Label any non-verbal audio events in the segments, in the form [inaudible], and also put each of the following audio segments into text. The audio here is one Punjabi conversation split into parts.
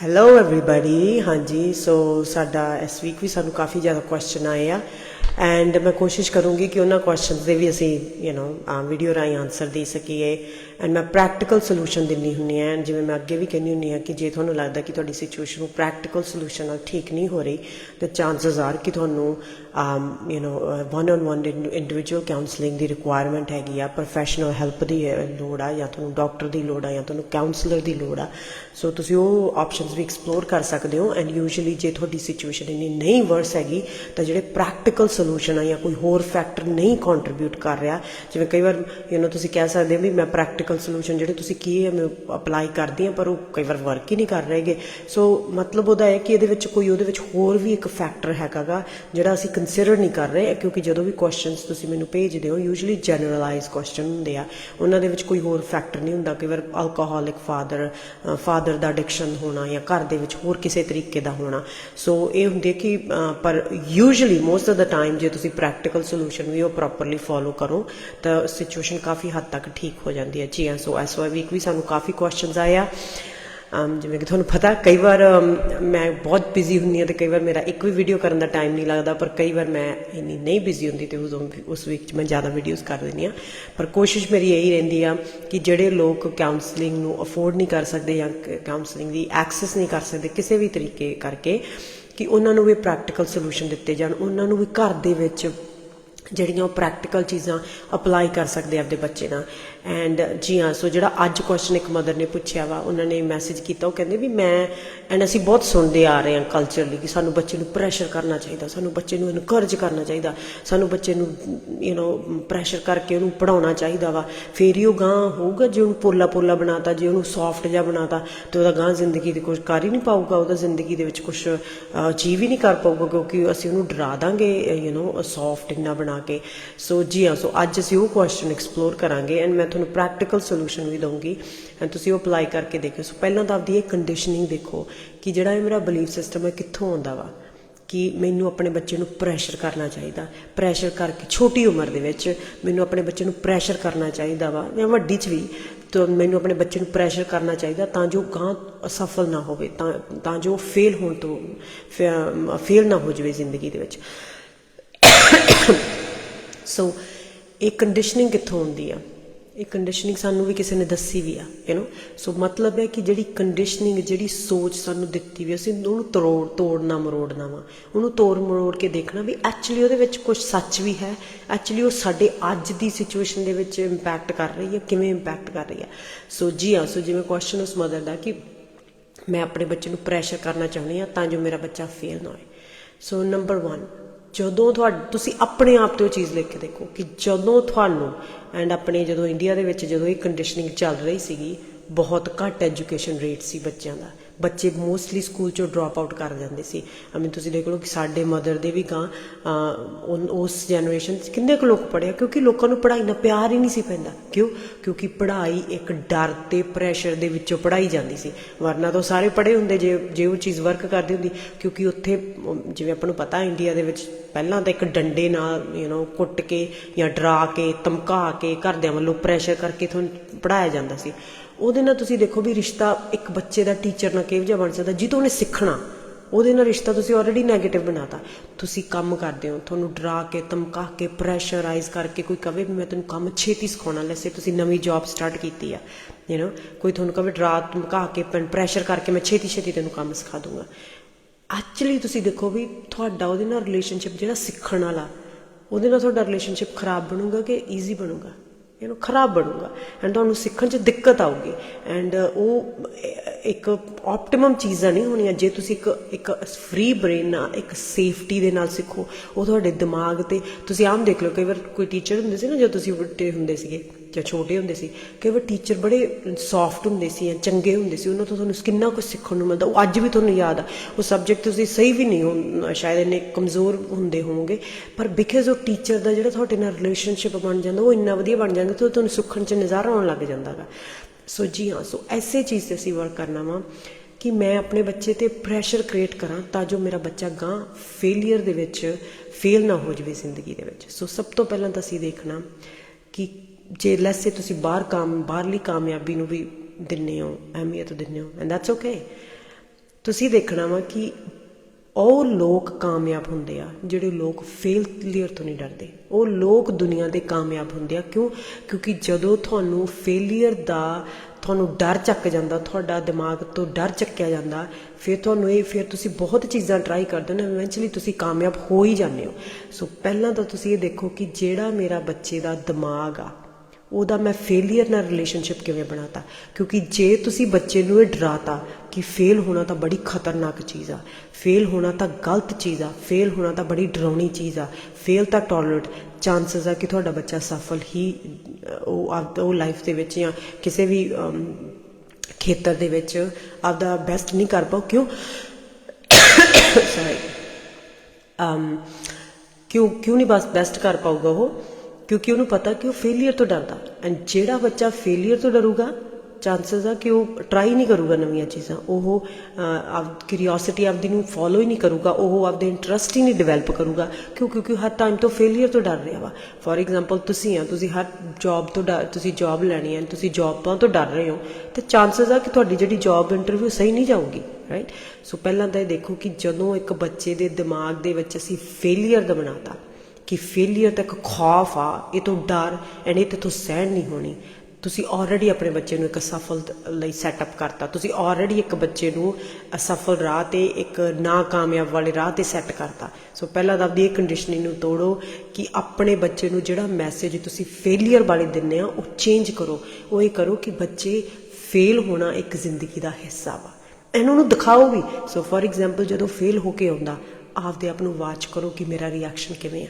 ਹੈਲੋ एवरीबॉडी ਹਾਂਜੀ ਸੋ ਸਾਡਾ ਇਸ ਵੀਕ ਵੀ ਸਾਨੂੰ ਕਾਫੀ ਜ਼ਿਆਦਾ ਕੁਐਸਚਨ ਆਏ ਆ ਐਂਡ ਮੈਂ ਕੋਸ਼ਿਸ਼ ਕਰੂੰਗੀ ਕਿ ਉਹਨਾਂ ਕੁਐਸਚਨਸ ਦੇ ਵੀ ਅਸੀਂ ਯੂ نو ਵੀਡੀਓ ਰਾਹੀਂ ਆਨਸਰ ਦੇ ਸਕੀਏ ਐਂਡ ਮੈਂ ਪ੍ਰੈਕਟੀਕਲ ਸੋਲੂਸ਼ਨ ਦਿੰਨੀ ਹੁੰਨੀ ਆ and ਜਿਵੇਂ ਮੈਂ ਅੱਗੇ ਵੀ ਕਹਿੰਦੀ ਹੁੰਨੀ ਆ ਕਿ ਜੇ ਤੁਹਾਨੂੰ ਲੱਗਦਾ ਕਿ ਤੁਹਾਡੀ ਸਿਚੁਏਸ਼ਨ ਨੂੰ ਪ੍ਰੈਕਟੀਕਲ ਸੋਲੂਸ਼ਨ ਨਾਲ ਠੀਕ ਨਹੀਂ ਹੋ ਰਹੀ ਤੇ ਚਾਂਸਸ ਆਰ ਕਿ ਤੁਹਾਨੂੰ you know one on one individual counselling the requirement ਹੈਗੀ ਆ ਪ੍ਰੋਫੈਸ਼ਨਲ ਹੈਲਪ ਦੀ ਅਹ, ਲੋੜ ਆ ਜਾਂ ਤੁਹਾਨੂੰ ਡਾਕਟਰ ਦੀ ਲੋੜ ਆ ਜਾਂ ਤੁਹਾਨੂੰ ਕਾਉਂਸਲਰ ਦੀ ਲੋੜ ਆ ਸੋ ਤੁਸੀਂ ਉਹ ਆਪਸ਼ਨਸ ਵੀ ਐਕਸਪਲੋਰ ਕਰ ਸਕਦੇ ਹੋ ਐਂਡ ਯੂਜੂਅਲੀ ਜੇ ਤੁਹਾਡੀ ਸਿਚੁਏਸ਼ਨ ਇੰਨੀ ਨਹੀਂ ਵਰਸ ਹੈਗੀ ਤਾਂ ਜਿਹੜੇ ਪ੍ਰੈਕਟੀਕਲ ਸੋਲੂਸ਼ਨ ਆ ਜਾਂ ਕੋਈ ਹੋਰ ਫੈਕਟਰ ਨਹੀਂ ਕੰਟਰੀਬਿਊਟ ਕਰ ਰਿਹਾ ਜਿਵੇਂ ਕਈ ਵਾਰ ਯੂ نو ਤੁਸੀਂ ਕਹਿ ਸਕਦੇ ਹੋ ਵੀ ਮੈਂ ਪ੍ਰੈਕਟੀਕਲ ਸੋਲੂਸ਼ਨ ਜਿਹੜੇ ਤੁਸੀਂ ਕੀ ਹੈ, ਮੈਂ ਅਪਲਾਈ ਕਰਦੀ ਹਾਂ, ਪਰ ਉਹ ਕਈ ਵਾਰ ਵਰਕ ਹੀ ਨਹੀਂ ਕਰ ਰਹੇਗੇ। ਸੋ ਮਤਲਬ ਉਹਦਾ ਹੈ ਕਿ ਇਹਦੇ ਵਿੱਚ ਕੋਈ, ਉਹਦੇ ਵਿੱਚ ਹੋਰ ਵੀ ਇੱਕ ਫੈਕਟਰ ਹੈਗਾਗਾ ਜਿਹੜਾ ਅਸੀਂ ਕੰਸੀਡਰ ਨਹੀਂ ਕਰ ਰਹੇ, ਕਿਉਂਕਿ ਜਦੋਂ ਵੀ ਕੁਐਸਚਨਸ ਤੁਸੀਂ ਮੈਨੂੰ ਭੇਜਦੇ ਹੋ ਯੂਜੂਅਲੀ ਜਨਰਲਾਈਜ਼ ਕੁਐਸਚਨ ਹੁੰਦੇ ਆ। ਉਹਨਾਂ ਦੇ ਵਿੱਚ ਕੋਈ ਹੋਰ ਫੈਕਟਰ ਨਹੀਂ ਹੁੰਦਾ, ਕਈ ਵਾਰ ਅਲਕੋਹਲਿਕ ਫਾਦਰ ਫਾਦਰ ਦਾ ਐਡਿਕਸ਼ਨ ਹੋਣਾ ਜਾਂ ਘਰ ਦੇ ਵਿੱਚ ਹੋਰ ਕਿਸੇ ਤਰੀਕੇ ਦਾ ਹੋਣਾ। ਸੋ ਇਹ ਹੁੰਦੇ ਕਿ ਪਰ usually most of the time ਜੇ ਤੁਸੀਂ ਪ੍ਰੈਕਟੀਕਲ ਸੋਲੂਸ਼ਨ ਵੀ ਉਹ ਪ੍ਰੋਪਰਲੀ ਫੋਲੋ ਕਰੋ, ਤਾਂ ਸਿਚੁਏਸ਼ਨ ਕਾਫੀ ਹੱਦ ਤੱਕ ਠੀਕ ਹੋ ਜਾਂਦੀ ਹੈ। ਜੀ, ਹਾਂ ਸੋ ਐਸ ਵਾਈ ਵੀਕ ਵੀ ਸਾਨੂੰ ਕਾਫੀ ਕੁਐਸਚਨਸ ਆਏ ਆ। ਜਿਵੇਂ ਕਿ ਤੁਹਾਨੂੰ ਪਤਾ, ਕਈ ਵਾਰ ਮੈਂ ਬਹੁਤ ਬਿਜ਼ੀ ਹੁੰਦੀ ਹਾਂ ਤੇ ਕਈ ਵਾਰ ਮੇਰਾ ਇੱਕ ਵੀ ਵੀਡੀਓ ਕਰਨ ਦਾ ਟਾਈਮ ਨਹੀਂ ਲੱਗਦਾ, ਪਰ ਕਈ ਵਾਰ ਮੈਂ ਇੰਨੀ ਨਹੀਂ ਬਿਜ਼ੀ ਹੁੰਦੀ ਤੇ ਉਦੋਂ ਉਸ ਵੀਕ 'ਚ ਮੈਂ ਜ਼ਿਆਦਾ ਵੀਡੀਓਜ਼ ਕਰ ਦਿੰਦੀ ਹਾਂ। ਪਰ ਕੋਸ਼ਿਸ਼ ਮੇਰੀ ਇਹੀ ਰਹਿੰਦੀ ਆ ਕਿ ਜਿਹੜੇ ਲੋਕ ਕਾਉਂਸਲਿੰਗ ਨੂੰ ਅਫੋਰਡ ਨਹੀਂ ਕਰ ਸਕਦੇ ਜਾਂ ਕਾਉਂਸਲਿੰਗ ਦੀ ਐਕਸੈਸ ਨਹੀਂ ਕਰ ਸਕਦੇ ਕਿਸੇ ਵੀ ਤਰੀਕੇ ਕਰਕੇ, ਕਿ ਉਹਨਾਂ ਨੂੰ ਵੀ ਪ੍ਰੈਕਟੀਕਲ ਸੋਲੂਸ਼ਨ ਦਿੱਤੇ ਜਾਣ, ਉਹਨਾਂ ਨੂੰ ਵੀ ਘਰ ਦੇ ਵਿੱਚ ਜਿਹੜੀਆਂ ਉਹ ਪ੍ਰੈਕਟੀਕਲ ਚੀਜ਼ਾਂ ਅਪਲਾਈ ਕਰ ਸਕਦੇ ਆ ਆਪਦੇ ਬੱਚੇ ਨਾਲ ਐਂਡ ਜੀ ਹਾਂ ਸੋ ਜਿਹੜਾ ਅੱਜ ਕੁਐਸਚਨ ਇੱਕ ਮਦਰ ਨੇ ਪੁੱਛਿਆ ਵਾ ਉਹਨਾਂ ਨੇ ਮੈਸੇਜ ਕੀਤਾ ਉਹ ਕਹਿੰਦੇ ਵੀ ਮੈਂ ਐਂਡ ਅਸੀਂ ਬਹੁਤ ਸੁਣਦੇ ਆ ਰਹੇ ਹਾਂ ਕਲਚਰਲੀ ਕਿ ਸਾਨੂੰ ਬੱਚੇ ਨੂੰ ਪ੍ਰੈਸ਼ਰ ਕਰਨਾ ਚਾਹੀਦਾ ਸਾਨੂੰ ਬੱਚੇ ਨੂੰ ਇਨਕਰੇਜ ਕਰਨਾ ਚਾਹੀਦਾ ਸਾਨੂੰ ਬੱਚੇ ਨੂੰ ਯੂ نو ਪ੍ਰੈਸ਼ਰ ਕਰਕੇ ਉਹਨੂੰ ਪੜਾਉਣਾ ਚਾਹੀਦਾ ਵਾ ਫੇਰ ਹੀ ਉਹ ਗਾਂ ਹੋਊਗਾ ਜੇ ਉਹਨੂੰ ਪੋਲਾ ਪੋਲਾ ਬਣਾਤਾ ਜੇ ਉਹਨੂੰ ਸੌਫਟ ਜਿਹਾ ਬਣਾਤਾ ਤੇ ਉਹਦਾ ਗਾਂ ਜ਼ਿੰਦਗੀ ਦੇ ਕੁਝ ਕਰ ਹੀ ਨਹੀਂ ਪਾਊਗਾ ਉਹਦਾ ਜ਼ਿੰਦਗੀ ਦੇ ਵਿੱਚ ਕੁਝ ਅਚੀਵ ਹੀ ਨਹੀਂ ਕਰ ਪਾਊਗਾ ਕਿਉਂਕਿ ਅਸੀਂ ਉਹਨੂੰ ਡਰਾ ਦਾਂਗੇ ਯੂ نو ਸੌਫਟ ਇੰਨਾ ਬਣਾ ਕੇ ਸੋ ਜੀ ਹਾਂ ਸੋ ਅੱਜ ਅਸੀਂ ਉਹ ਕੁਐਸਚਨ ਐਕਸਪਲੋਰ ਕਰਾਂਗੇ ਐਂਡ ਮੈਂ ਤੁਹਾਨੂੰ ਪ੍ਰੈਕਟੀਕਲ ਸੋਲੂਸ਼ਨ ਵੀ ਦਊਂਗੀ ਐਂਡ ਤੁਸੀਂ ਉਹ ਅਪਲਾਈ ਕਰਕੇ ਦੇਖਿਓ। ਸੋ ਪਹਿਲਾਂ ਤਾਂ ਆਪਦੀ ਇਹ ਕੰਡੀਸ਼ਨਿੰਗ ਦੇਖੋ ਕਿ ਜਿਹੜਾ ਇਹ ਮੇਰਾ ਬਲੀਫ ਸਿਸਟਮ ਹੈ ਕਿੱਥੋਂ ਆਉਂਦਾ ਵਾ ਕਿ ਮੈਨੂੰ ਆਪਣੇ ਬੱਚੇ ਨੂੰ ਪ੍ਰੈਸ਼ਰ ਕਰਨਾ ਚਾਹੀਦਾ। ਪ੍ਰੈਸ਼ਰ ਕਰਕੇ ਛੋਟੀ ਉਮਰ ਦੇ ਵਿੱਚ ਮੈਨੂੰ ਆਪਣੇ ਬੱਚੇ ਨੂੰ ਪ੍ਰੈਸ਼ਰ ਕਰਨਾ ਚਾਹੀਦਾ ਵਾ ਜਾਂ ਵੱਡੀ ਚ ਵੀ ਤਾਂ ਮੈਨੂੰ ਆਪਣੇ ਬੱਚੇ ਨੂੰ ਪ੍ਰੈਸ਼ਰ ਕਰਨਾ ਚਾਹੀਦਾ ਤਾਂ ਜੋ ਗਾਂ ਅਸਫਲ ਨਾ ਹੋਵੇ, ਤਾਂ ਤਾਂ ਜੋ ਫੇਲ ਹੋਣ ਤੋਂ ਫੇਲ ਨਾ ਹੋ ਜਾਵੇ ਜ਼ਿੰਦਗੀ ਦੇ ਵਿੱਚ। ਸੋ ਇਹ ਕੰਡੀਸ਼ਨਿੰਗ ਕਿੱਥੋਂ ਹੁੰਦੀ ਆ? ਇਹ ਕੰਡੀਸ਼ਨਿੰਗ ਸਾਨੂੰ ਵੀ ਕਿਸੇ ਨੇ ਦੱਸੀ ਵੀ ਆ ਯੂ نو ਸੋ ਮਤਲਬ ਹੈ ਕਿ ਜਿਹੜੀ ਕੰਡੀਸ਼ਨਿੰਗ ਜਿਹੜੀ ਸੋਚ ਸਾਨੂੰ ਦਿੱਤੀ ਵੀ ਅਸੀਂ ਉਹਨੂੰ ਤੋੜ, ਤੋੜਨਾ, ਮਰੋੜਨਾ ਵਾ। ਉਹਨੂੰ ਤੋੜ, ਮਰੋੜ ਕੇ ਦੇਖਣਾ ਵੀ ਐਕਚੁਅਲੀ ਉਹਦੇ ਵਿੱਚ ਕੁਝ ਸੱਚ ਵੀ ਹੈ। ਐਕਚੁਅਲੀ ਉਹ ਸਾਡੇ ਅੱਜ ਦੀ ਸਿਚੁਏਸ਼ਨ ਦੇ ਵਿੱਚ ਇੰਪੈਕਟ ਕਰ ਰਹੀ ਹੈ ਕਿਵੇਂ ਇੰਪੈਕਟ ਕਰ ਰਹੀ ਹੈ ਸੋ ਜੀ ਆ ਸੋ ਜਿਵੇਂ ਕੁਐਸਚਨ ਉਸ ਮਦਰ ਦਾ ਕਿ ਮੈਂ ਆਪਣੇ ਬੱਚੇ ਨੂੰ ਪ੍ਰੈਸ਼ਰ ਕਰਨਾ ਚਾਹੁੰਦੀ ਆ ਤਾਂ ਜੋ ਮੇਰਾ ਬੱਚਾ ਫੇਲ ਨਾ ਹੋਏ। ਸੋ ਨੰਬਰ 1 ਜਦੋਂ ਤੁਹਾਡ, ਤੁਸੀਂ ਆਪਣੇ ਆਪ ਤੇ ਉਹ ਚੀਜ਼ ਲਿਖ ਕੇ ਦੇਖੋ ਕਿ ਜਦੋਂ ਤੁਹਾਨੂੰ ਐਂਡ ਆਪਣੇ ਜਦੋਂ ਇੰਡੀਆ ਦੇ ਵਿੱਚ ਜਦੋਂ ਇਹ ਕੰਡੀਸ਼ਨਿੰਗ ਚੱਲ ਰਹੀ ਸੀਗੀ, ਬਹੁਤ ਘੱਟ ਐਜੂਕੇਸ਼ਨ ਰੇਟ ਸੀ ਬੱਚਿਆਂ ਦਾ। ਬੱਚੇ ਮੋਸਟਲੀ ਸਕੂਲ ਚੋਂ ਡ੍ਰੌਪ ਆਊਟ ਕਰ ਜਾਂਦੇ ਸੀ। ਆਈ ਤੁਸੀਂ ਦੇਖ ਲਓ ਕਿ ਸਾਡੇ ਮਦਰ ਦੇ ਵੀ ਗਾਂ ਉਨ- ਉਸ ਜਨਰੇਸ਼ਨ 'ਚ ਕਿੰਨੇ ਕੁ ਲੋਕ ਪੜ੍ਹੇ ਕਿਉਂਕਿ ਲੋਕਾਂ ਨੂੰ ਪੜ੍ਹਾਈ ਨਾਲ ਪਿਆਰ ਹੀ ਨਹੀਂ ਸੀ ਪੈਂਦਾ। ਕਿਉਂ? ਕਿਉਂਕਿ ਪੜ੍ਹਾਈ ਇੱਕ ਡਰ ਤੇ ਪ੍ਰੈਸ਼ਰ ਦੇ ਵਿੱਚੋਂ ਪੜ੍ਹਾਈ ਜਾਂਦੀ ਸੀ। ਵਰਨਾ ਤਾਂ ਸਾਰੇ ਪੜ੍ਹੇ ਹੁੰਦੇ, ਜੇ ਜੇ ਉਹ ਚੀਜ਼ ਵਰਕ ਕਰਦੀ ਹੁੰਦੀ। ਕਿਉਂਕਿ ਉੱਥੇ ਜਿਵੇਂ ਆਪਾਂ ਨੂੰ ਪਤਾ ਇੰਡੀਆ ਦੇ ਵਿੱਚ ਪਹਿਲਾਂ ਤਾਂ ਇੱਕ ਡੰਡੇ ਨਾਲ ਯੂ نو ਕੁੱਟ ਕੇ ਜਾਂ ਡਰਾ ਕੇ, ਧਮਕਾ ਕੇ ਘਰਦਿਆਂ ਵੱਲੋਂ ਪ੍ਰੈਸ਼ਰ ਕਰਕੇ ਤੁਹਾਨੂੰ ਪੜਾਇਆ ਜਾਂਦਾ ਸੀ। ਉਹਦੇ ਨਾਲ ਤੁਸੀਂ ਦੇਖੋ ਵੀ ਰਿਸ਼ਤਾ ਇੱਕ ਬੱਚੇ ਦਾ ਟੀਚਰ ਨਾਲ ਕਿਹੋ ਜਿਹਾ ਬਣ ਸਕਦਾ ਜਿੱਦੋਂ ਉਹਨੇ ਸਿੱਖਣਾ। ਉਹਦੇ ਨਾਲ ਰਿਸ਼ਤਾ ਤੁਸੀਂ ਆਲਰੇਡੀ 네ਗੇਟਿਵ ਬਣਾਤਾ। ਤੁਸੀਂ ਕੰਮ ਕਰਦੇ ਹੋ, ਤੁਹਾਨੂੰ ਡਰਾ ਕੇ, ਧਮਕਾ ਕੇ ਪ੍ਰੈਸ਼ਰਾਈਜ਼ ਕਰਕੇ ਕੋਈ ਕਵੇ ਵੀ ਮੈਂ ਤੈਨੂੰ ਕੰਮ ਛੇਤੀ ਸਿਖਾਉਣਾ ਲੈਸੇ ਤੁਸੀਂ ਨਵੀਂ ਜੌਬ ਸਟਾਰਟ ਕੀਤੀ ਆ ਯੂ نو ਕੋਈ ਤੁਹਾਨੂੰ ਕਵੇ ਡਰਾ, ਧਮਕਾ ਕੇ ਪ੍ਰੈਸ਼ਰ ਕਰਕੇ ਮੈਂ ਛੇਤੀ ਛੇਤੀ ਤੈਨੂੰ ਕੰਮ ਸਿਖਾ ਦੂੰਗਾ ਐਕਚੁਅਲੀ ਤੁਸੀਂ ਦੇਖੋ ਵੀ ਤੁਹਾਡਾ ਉਹਦੇ ਨਾਲ ਰਿਲੇਸ਼ਨਸ਼ਿਪ ਜਿਹੜਾ ਸਿੱਖਣ ਵਾਲਾ, ਉਹਦੇ ਨਾਲ ਤੁਹਾਡਾ ਰਿਲੇਸ਼ਨਸ਼ਿਪ ਖਰਾਬ ਬਣੂਗਾ ਕਿ ਈਜ਼ੀ ਬਣੂਗਾ? ਯੂ نو ਖਰਾਬ ਬਣੂਗਾ। ਐਂਡ ਤੁਹਾਨੂੰ ਸਿੱਖਣ 'ਚ ਦਿੱਕਤ ਆਊਗੀ। ਐਂਡ ਉਹ ਇੱਕ ਆਪਟੀਮਮ ਚੀਜ਼ਾਂ ਨਹੀਂ ਹੋਣੀਆਂ। ਜੇ ਤੁਸੀਂ ਇੱਕ ਇੱਕ ਫ੍ਰੀ ਬ੍ਰੇਨ ਨਾਲ, ਇੱਕ ਸੇਫਟੀ ਦੇ ਨਾਲ ਸਿੱਖੋ, ਉਹ ਤੁਹਾਡੇ ਦਿਮਾਗ ਤੇ, ਤੁਸੀਂ ਆਮ ਦੇਖ ਲਓ, ਕਈ ਵਾਰ ਕੋਈ ਟੀਚਰ ਹੁੰਦੇ ਸੀ ਨਾ, ਜਦੋਂ ਤੁਸੀਂ ਵੱਡੇ ਹੁੰਦੇ ਸੀਗੇ ਜਾਂ ਛੋਟੇ ਹੁੰਦੇ ਸੀ, ਕਈ ਵਾਰ ਟੀਚਰ ਬੜੇ ਸੌਫਟ ਹੁੰਦੇ ਸੀ ਜਾਂ ਚੰਗੇ ਹੁੰਦੇ ਸੀ, ਉਹਨਾਂ ਤੋਂ ਤੁਹਾਨੂੰ ਕਿੰਨਾ ਕੁਝ ਸਿੱਖਣ ਨੂੰ ਮਿਲਦਾ, ਉਹ ਅੱਜ ਵੀ ਤੁਹਾਨੂੰ ਯਾਦ ਆ। ਉਹ ਸਬਜੈਕਟ ਤੁਸੀਂ ਸਹੀ ਵੀ ਨਹੀਂ ਹੋ ਸ਼ਾਇਦ ਇੰਨੇ ਕਮਜ਼ੋਰ ਹੁੰਦੇ ਹੋਵੋਗੇ, ਪਰ ਬਿਕਾਜ਼ ਉਹ ਟੀਚਰ ਦਾ ਜਿਹੜਾ ਤੁਹਾਡੇ ਨਾਲ ਰਿਲੇਸ਼ਨਸ਼ਿਪ ਬਣ ਜਾਂਦਾ, ਉਹ ਇੰਨਾ ਵਧੀਆ ਬਣ ਜਾਂਦਾ ਕਿ ਤੁਹਾਨੂੰ ਸਿੱਖਣ 'ਚ ਨਜ਼ਾਰਾ ਆਉਣ ਲੱਗ ਜਾਂਦਾਗਾ ਸੋ ਜੀ ਹਾਂ ਸੋ ਐਸੇ ਚੀਜ਼ ਤੇ ਅਸੀਂ ਵਰਕ ਕਰਨਾ ਵਾ ਕਿ ਮੈਂ ਆਪਣੇ ਬੱਚੇ ਤੇ ਪ੍ਰੈਸ਼ਰ ਕ੍ਰੀਏਟ ਕਰਾਂ ਤਾਂ ਜੋ ਮੇਰਾ ਬੱਚਾ ਗਾਂ ਫੇਲਿਅਰ ਦੇ ਵਿੱਚ ਫੇਲ ਨਾ ਹੋ ਜਾਵੇ ਜ਼ਿੰਦਗੀ ਦੇ ਵਿੱਚ। ਸੋ ਸਭ ਤੋਂ ਪਹਿਲਾਂ ਤਾਂ ਅਸੀਂ ਦੇਖਣਾ ਕਿ ਜੇ ਲੈਸੇ ਤੁਸੀਂ ਬਾਹਰ ਕੰਮ, ਬਾਹਰਲੀ ਕਾਮਯਾਬੀ ਨੂੰ ਵੀ ਦਿੰਨੇ ਹੋ, ਅਹਿਮੀਅਤ ਦਿੰਨੇ ਹੋ ਐਂਡ ਦੈਟਸ ਓਕੇ ਤੁਸੀਂ ਦੇਖਣਾ ਵਾ ਕਿ ਉਹ ਲੋਕ ਕਾਮਯਾਬ ਹੁੰਦੇ ਆ, ਜਿਹੜੇ ਲੋਕ ਫੇਲਿਅਰ ਤੋਂ ਨਹੀਂ ਡਰਦੇ। ਉਹ ਲੋਕ ਦੁਨੀਆ ਦੇ ਕਾਮਯਾਬ ਹੁੰਦੇ ਆ। ਕਿਉਂ? ਕਿਉਂਕਿ ਜਦੋਂ ਤੁਹਾਨੂੰ ਫੇਲਿਅਰ ਦਾ, ਤੁਹਾਨੂੰ ਡਰ ਚੱਕ ਜਾਂਦਾ, ਤੁਹਾਡਾ ਦਿਮਾਗ ਤੋਂ ਡਰ ਚੱਕਿਆ ਜਾਂਦਾ, ਫਿਰ ਤੁਹਾਨੂੰ ਇਹ, ਫਿਰ ਤੁਸੀਂ ਬਹੁਤ ਚੀਜ਼ਾਂ ਟਰਾਈ ਕਰਦੇ ਹੋ ਨਾ ਇਵੈਂਚੁਅਲੀ ਤੁਸੀਂ ਕਾਮਯਾਬ ਹੋ ਹੀ ਜਾਂਦੇ ਹੋ। ਸੋ ਪਹਿਲਾਂ ਤਾਂ ਤੁਸੀਂ ਇਹ ਦੇਖੋ ਕਿ ਜਿਹੜਾ ਮੇਰਾ ਬੱਚੇ ਦਾ ਦਿਮਾਗ ਆ ਉਹਦਾ ਮੈਂ ਫੇਲਿਅਰ ਨਾਲ ਰਿਲੇਸ਼ਨਸ਼ਿਪ ਕਿਵੇਂ ਬਣਾਤਾ? ਕਿਉਂਕਿ ਜੇ ਤੁਸੀਂ ਬੱਚੇ ਨੂੰ ਇਹ ਡਰਾਤਾ ਕਿ ਫੇਲ ਹੋਣਾ ਤਾਂ ਬੜੀ ਖਤਰਨਾਕ ਚੀਜ਼ ਆ ਫੇਲ ਹੋਣਾ ਤਾਂ ਗਲਤ ਚੀਜ਼ ਆ ਫੇਲ ਹੋਣਾ ਤਾਂ ਬੜੀ ਡਰਾਉਣੀ ਚੀਜ਼ ਆ ਫੇਲ ਤਾਂ ਟੋਲਰੇਟ ਚਾਂਸਸ ਆ ਕਿ ਤੁਹਾਡਾ ਬੱਚਾ ਸਫਲ ਹੀ ਉਹ ਆਪ, ਉਹ ਲਾਈਫ ਦੇ ਵਿੱਚ ਜਾਂ ਕਿਸੇ ਵੀ ਖੇਤਰ ਦੇ ਵਿੱਚ ਆਪਦਾ ਬੈਸਟ ਨਹੀਂ ਕਰ ਪਾਉ ਕਿਉਂ? [coughs] ਸੌਰੀ ਅਮ, ਕਿਉਂ ਕਿਉਂ ਨਹੀਂ ਬਸ ਬੈਸਟ ਕਰ ਪਾਊਗਾ ਉਹ? ਕਿਉਂਕਿ ਉਹਨੂੰ ਪਤਾ ਕਿ ਉਹ ਫੇਲਿਅਰ ਤੋਂ ਡਰਦਾ। ਐਂਡ ਜਿਹੜਾ ਬੱਚਾ ਫੇਲਿਅਰ ਤੋਂ ਡਰੂਗਾ ਚਾਂਸਸ ਆ ਕਿ ਉਹ ਟਰਾਈ ਨਹੀਂ ਕਰੂਗਾ ਨਵੀਆਂ ਚੀਜ਼ਾਂ। ਉਹ ਆਪ ਕਿਉਰਿਓਸਿਟੀ ਆਪਦੀ ਨੂੰ ਫੋਲੋ ਹੀ ਨਹੀਂ ਕਰੂਗਾ। ਉਹ ਆਪਦੇ ਇੰਟਰਸਟ ਹੀ ਨਹੀਂ ਡਿਵੈਲਪ ਕਰੂਗਾ। ਕਿਉਂ? ਕਿਉਂਕਿ ਹਰ ਟਾਈਮ ਤੋਂ ਫੇਲਿਅਰ ਤੋਂ ਡਰ ਰਿਹਾ ਵਾ। ਫੋਰ ਐਗਜ਼ਾਮਪਲ ਤੁਸੀਂ ਆ, ਤੁਸੀਂ ਹਰ ਜੌਬ ਤੋਂ ਡਰ, ਤੁਸੀਂ ਜੌਬ ਲੈਣੀ ਹੈ ਤੁਸੀਂ ਜੌਬਾਂ ਤੋਂ ਡਰ ਰਹੇ ਹੋ। ਤੇ ਚਾਂਸਸ ਆ ਕਿ ਤੁਹਾਡੀ ਜਿਹੜੀ ਜੌਬ ਇੰਟਰਵਿਊ ਸਹੀ ਨਹੀਂ ਜਾਊਗੀ ਰਾਈਟ ਸੋ ਪਹਿਲਾਂ ਤਾਂ ਇਹ ਦੇਖੋ ਕਿ ਜਦੋਂ ਇੱਕ ਬੱਚੇ ਦੇ ਦਿਮਾਗ ਦੇ ਵਿੱਚ ਅਸੀਂ ਫੇਲਿਅਰ ਦਾ ਬਣਾਤਾ ਕਿ ਫੇਲਿਅਰ ਤੱਕ ਖੌਫ ਆ, ਇਹ ਤੋਂ ਡਰ ਐਂਡ ਇਹ ਤੇ ਤੋਂ ਸਹਿਣ ਨਹੀਂ ਹੋਣੀ। ਤੁਸੀਂ ਆਲਰੇਡੀ ਆਪਣੇ ਬੱਚੇ ਨੂੰ ਇੱਕ ਸਫਲ ਲਈ ਸੈਟਅਪ ਕਰਤਾ। ਤੁਸੀਂ ਆਲਰੇਡੀ ਇੱਕ ਬੱਚੇ ਨੂੰ ਅਸਫਲ ਰਾਹ ਤੇ, ਇੱਕ ਨਾਕਾਮਯਾਬ ਵਾਲੇ ਰਾਹ ਤੇ ਸੈੱਟ ਕਰਤਾ। ਸੋ ਪਹਿਲਾਂ ਤਾਂ ਆਪਦੀ ਇਹ ਕੰਡੀਸ਼ਨਿੰਗ ਨੂੰ ਤੋੜੋ ਕਿ ਆਪਣੇ ਬੱਚੇ ਨੂੰ ਜਿਹੜਾ ਮੈਸੇਜ ਤੁਸੀਂ ਫੇਲਿਅਰ ਵਾਲੇ ਦਿੰਦੇ ਆ, ਉਹ ਚੇਂਜ ਕਰੋ। ਉਹ ਇਹ ਕਰੋ ਕਿ ਬੱਚੇ ਫੇਲ ਹੋਣਾ ਇੱਕ ਜ਼ਿੰਦਗੀ ਦਾ ਹਿੱਸਾ ਵਾ। ਇਹਨਾਂ ਨੂੰ ਦਿਖਾਓ ਵੀ। ਸੋ ਫੋਰ ਐਗਜ਼ਾਮਪਲ ਜਦੋਂ ਫੇਲ ਹੋ ਕੇ ਆਉਂਦਾ, ਆਪਦੇ ਆਪ ਨੂੰ ਵਾਚ ਕਰੋ ਕਿ ਮੇਰਾ ਰਿਐਕਸ਼ਨ ਕਿਵੇਂ ਆ।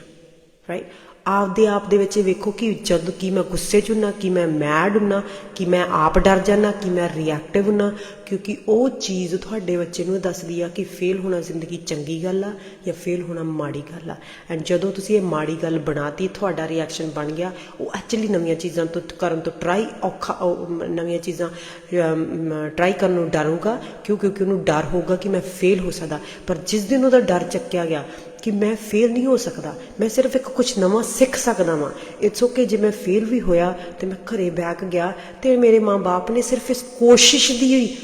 ਰਾਈਟ ਆਪਦੇ ਆਪ ਦੇ ਵਿੱਚ ਇਹ ਵੇਖੋ ਕਿ ਜਦ ਕੀ ਮੈਂ ਗੁੱਸੇ 'ਚ ਹੁੰਨਾ, ਕਿ ਮੈਂ ਮੈਡ ਹੁੰਨਾ, ਕਿ ਮੈਂ ਆਪ ਡਰ ਜਾਣਾ ਕਿ ਮੈਂ ਰਿਐਕਟਿਵ ਹੁੰਨਾ, ਕਿਉਂਕਿ ਉਹ ਚੀਜ਼ ਤੁਹਾਡੇ ਬੱਚੇ ਨੂੰ ਦੱਸਦੀ ਆ ਕਿ ਫੇਲ ਹੋਣਾ ਜ਼ਿੰਦਗੀ ਚੰਗੀ ਗੱਲ ਆ ਜਾਂ ਫੇਲ ਹੋਣਾ ਮਾੜੀ ਗੱਲ ਆ। ਐਂਡ ਜਦੋਂ ਤੁਸੀਂ ਇਹ ਮਾੜੀ ਗੱਲ ਬਣਾਤੀ, ਤੁਹਾਡਾ ਰਿਐਕਸ਼ਨ ਬਣ ਗਿਆ, ਉਹ ਐਕਚੁਅਲੀ ਨਵੀਆਂ ਚੀਜ਼ਾਂ ਤੋਂ ਕਰਨ ਤੋਂ ਟਰਾਈ ਔਖਾ ਨਵੀਆਂ ਚੀਜ਼ਾਂ ਟਰਾਈ ਕਰਨ ਨੂੰ ਡਰੂਗਾ, ਕਿਉਂ, ਕਿਉਂਕਿ ਉਹਨੂੰ ਡਰ ਹੋਊਗਾ ਕਿ ਮੈਂ ਫੇਲ ਹੋ ਸਕਦਾ। ਪਰ ਜਿਸ ਦਿਨ ਉਹਦਾ ਡਰ ਚੱਕਿਆ ਗਿਆ ਕਿ ਮੈਂ ਫੇਲ ਨਹੀਂ ਹੋ ਸਕਦਾ। ਮੈਂ ਸਿਰਫ ਇੱਕ ਕੁਝ ਨਵਾਂ ਸਿੱਖ ਸਕਦਾ ਵਾਂ। ਇਟਸ ਓਕੇ ਜੇ ਮੈਂ ਫੇਲ ਵੀ ਹੋਇਆ ਤੇ ਮੈਂ ਘਰੇ ਬੈਠ ਗਿਆ ਤੇ ਮੇਰੇ ਮਾਂ-ਬਾਪ ਨੇ ਸਿਰਫ ਇਸ ਕੋਸ਼ਿਸ਼ ਦੀ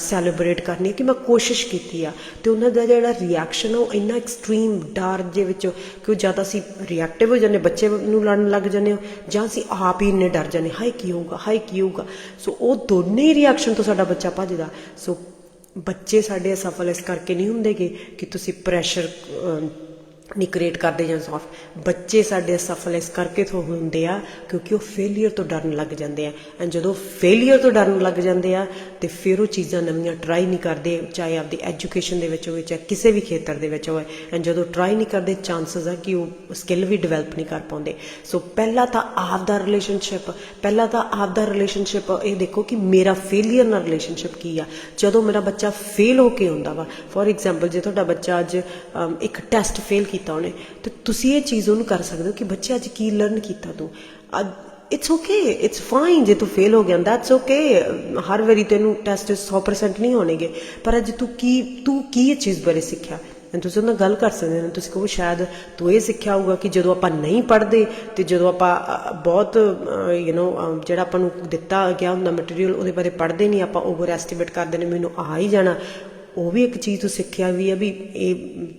ਸੈਲੀਬ੍ਰੇਟ ਕਰਨੀ ਹੈ ਕਿ ਮੈਂ ਕੋਸ਼ਿਸ਼ ਕੀਤੀ ਆ। ਤੇ ਉਹਨਾਂ ਦਾ ਜਿਹੜਾ ਰਿਐਕਸ਼ਨ ਆ, ਉਹ ਇੰਨਾ ਐਕਸਟ੍ਰੀਮ ਡਰ ਦੇ ਵਿੱਚ ਕਿ ਉਹ ਜਾਂ ਤਾਂ ਅਸੀਂ ਰਿਐਕਟਿਵ ਹੋ ਜਾਂਦੇ, ਬੱਚੇ ਨੂੰ ਲੜਨ ਲੱਗ ਜਾਂਦੇ ਹੋ, ਜਾਂ ਅਸੀਂ ਆਪ ਹੀ ਇੰਨੇ ਡਰ ਜਾਂਦੇ ਹਾਏ ਕੀ ਹੋਊਗਾ, ਹਾਏ ਕੀ ਹੋਊਗਾ। ਸੋ ਉਹ ਦੋਨੇ ਹੀ ਰਿਐਕਸ਼ਨ ਤੋਂ ਸਾਡਾ ਬੱਚਾ ਭੱਜਦਾ। ਸੋ ਬੱਚੇ ਸਾਡੇ ਅਸਫਲ ਇਸ ਕਰਕੇ ਨਹੀਂ ਹੁੰਦੇਗੇ ਕਿ ਤੁਸੀਂ ਪ੍ਰੈਸ਼ਰ ਨੀ ਕ੍ਰੀਏਟ ਕਰਦੇ ਜਾਂ ਸੌਫਟ ਬੱਚੇ ਸਾਡੇ ਅਸਫਲ ਇਸ ਕਰਕੇ ਤੋਂ ਹੁੰਦੇ ਆ, ਕਿਉਂਕਿ ਉਹ ਫੇਲਿਅਰ ਤੋਂ ਡਰਨ ਲੱਗ ਜਾਂਦੇ ਆ। ਐਂਡ ਜਦੋਂ ਫੇਲਿਅਰ ਤੋਂ ਡਰਨ ਲੱਗ ਜਾਂਦੇ ਆ, ਤੇ ਫਿਰ ਉਹ ਚੀਜ਼ਾਂ ਨਵੀਆਂ ਟਰਾਈ ਨਹੀਂ ਕਰਦੇ, ਚਾਹੇ ਆਪਦੀ ਐਜੂਕੇਸ਼ਨ ਦੇ ਵਿੱਚ ਹੋਵੇ, ਚਾਹੇ ਕਿਸੇ ਵੀ ਖੇਤਰ ਦੇ ਵਿੱਚ ਹੋਵੇ। ਐਂਡ ਜਦੋਂ ਟਰਾਈ ਨਹੀਂ ਕਰਦੇ ਚਾਂਸਸ ਆ ਕਿ ਉਹ ਸਕਿੱਲ ਵੀ ਡਿਵੈਲਪ ਨਹੀਂ ਕਰ ਪਾਉਂਦੇ। ਸੋ ਪਹਿਲਾਂ ਤਾਂ ਆਪ ਦਾ ਰਿਲੇਸ਼ਨਸ਼ਿਪ ਪਹਿਲਾਂ ਤਾਂ ਆਪ ਦਾ ਰਿਲੇਸ਼ਨਸ਼ਿਪ ਇਹ ਦੇਖੋ ਕਿ ਮੇਰਾ ਫੇਲਿਅਰ ਨਾਲ ਰਿਲੇਸ਼ਨਸ਼ਿਪ ਕੀ ਆ। ਜਦੋਂ ਮੇਰਾ ਬੱਚਾ ਫੇਲ ਹੋ ਕੇ ਆਉਂਦਾ ਵਾ ਫੋਰ ਐਗਜ਼ਾਮਪਲ ਜੇ ਤੁਹਾਡਾ ਬੱਚਾ ਅੱਜ ਇੱਕ ਟੈਸਟ ਫੇਲ ਕੀਤਾ ਉਹਨੇ। ਤੇ ਤੁਸੀਂ ਇਹ ਚੀਜ਼ ਉਹਨੂੰ ਕਰ ਸਕਦੇ ਹੋ ਕਿ ਬੱਚੇ ਅੱਜ ਕੀ ਲਰਨ ਕੀਤਾ ਤੂੰ? ਅੱਜ ਇਟਸ ਓਕੇ ਇਟਸ ਫਾਈਨ ਜੇ ਤੂੰ ਫੇਲ ਹੋ ਗਿਆ ਦੈਟਸ ਓਕੇ ਹਰ ਵਾਰੀ ਤੈਨੂੰ ਟੈਸਟ 100% ਨਹੀਂ ਹੋਣਗੇ। ਪਰ ਅੱਜ ਤੂੰ ਕੀ ਤੂੰ ਕੀ ਇਹ ਚੀਜ਼ ਬਾਰੇ ਸਿੱਖਿਆ? ਤੁਸੀਂ ਉਹਨਾਂ ਨਾਲ ਗੱਲ ਕਰ ਸਕਦੇ ਹੋ। ਤੁਸੀਂ ਕਹੋ ਸ਼ਾਇਦ ਤੂੰ ਇਹ ਸਿੱਖਿਆ ਹੋਊਗਾ ਕਿ ਜਦੋਂ ਆਪਾਂ ਨਹੀਂ ਪੜ੍ਹਦੇ ਤੇ ਜਦੋਂ ਆਪਾਂ ਬਹੁਤ ਯੂ نو ਜਿਹੜਾ ਆਪਾਂ ਨੂੰ ਦਿੱਤਾ ਗਿਆ ਹੁੰਦਾ ਮਟੀਰੀਅਲ ਉਹਦੇ ਬਾਰੇ ਪੜ੍ਹਦੇ ਨਹੀਂ, ਆਪਾਂ ਓਵਰ ਐਸਟੀਮੇਟ ਕਰਦੇ ਨੇ, ਮੈਨੂੰ ਆ ਹੀ ਜਾਣਾ। ਉਹ ਵੀ ਇੱਕ ਚੀਜ਼ ਤੋਂ ਸਿੱਖਿਆ ਵੀ ਹੈ ਵੀ ਇਹ